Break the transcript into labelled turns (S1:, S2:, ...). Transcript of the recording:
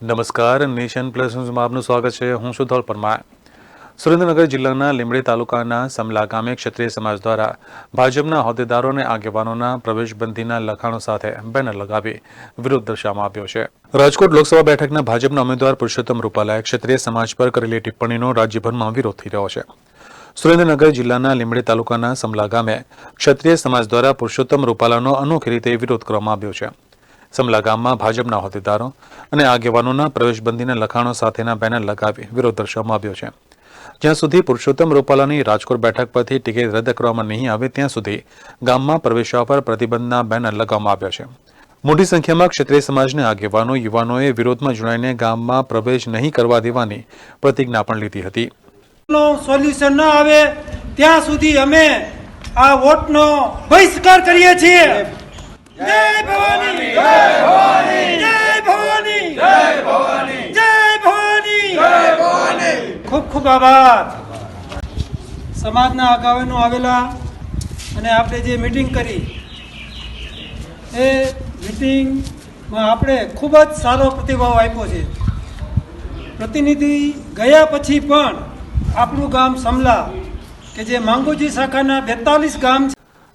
S1: નમસ્કાર, nation plus ન્યૂઝમાં આપનું સ્વાગત છે. હું સુધોલ પરમાર. સુરેન્દ્રનગર જિલ્લાના લીંબડી તાલુકાના સમલા ગામે ક્ષત્રિય સમાજ દ્વારા ભાજપના હોદ્દેદારો અને આગેવાનોના પ્રવેશબંધીના લખાણો સાથે બેનર લગાવી વિરોધ દર્શાવવામાં આવ્યો છે. રાજકોટ લોકસભા બેઠકના ભાજપના ઉમેદવાર પુરુષોત્તમ રૂપાલાએ ક્ષત્રિય સમાજ પર કરેલી ટિપ્પણીનો રાજ્યભરમાં વિરોધ થઈ રહ્યો છે. સુરેન્દ્રનગર જિલ્લાના લીંબડી તાલુકાના સમલા ગામે ક્ષત્રિય સમાજ દ્વારા પુરુષોત્તમ રૂપાલાનો અનોખી રીતે વિરોધ કરવામાં આવ્યો છે. સમલા ગામમાં ભાજપના હોદ્દેદારો અને આગેવાનોના પ્રવેશબંધીને લખાણો સાથેના બેનર લગાવી વિરોધ દર્શાવવામાં આવ્યો છે. જ્યાં સુધી પુરુષોત્તમ રૂપાલાની રાજકોટ બેઠક પરથી ટિકિટ રદ કરવામાં નહીં આવે, ત્યાં સુધી ગામમાં પ્રવેશવા પર પ્રતિબંધના બેનર લગાવવામાં આવ્યા છે. મોટી સંખ્યામાં ક્ષત્રિય સમાજના આગેવાનો, યુવાનોએ વિરોધમાં જોડાઈને ગામમાં પ્રવેશ નહીં કરવા દેવાની પ્રતિજ્ઞા પણ લીધી હતી.
S2: સોલ્યુશન ન આવે, ત્યાં સુધી અમે આ વોટનો બહિષ્કાર કરીએ છીએ. જય ભવાની જય ભવાની જય ભવાની જય ભવાની જય ભવાની. જય ભવાની. ખૂબ ખૂબ આભાર. સમાજના અગાઉનો આવેલા અને આપણે જે મીટિંગ કરી એ મીટિંગમાં આપણે ખૂબ જ સારો પ્રતિભાવ આપ્યો છે. પ્રતિનિધિ ગયા પછી પણ આપણું ગામ સમલા કે જે માંગુજી શાખાના બેતાલીસ ગામ છે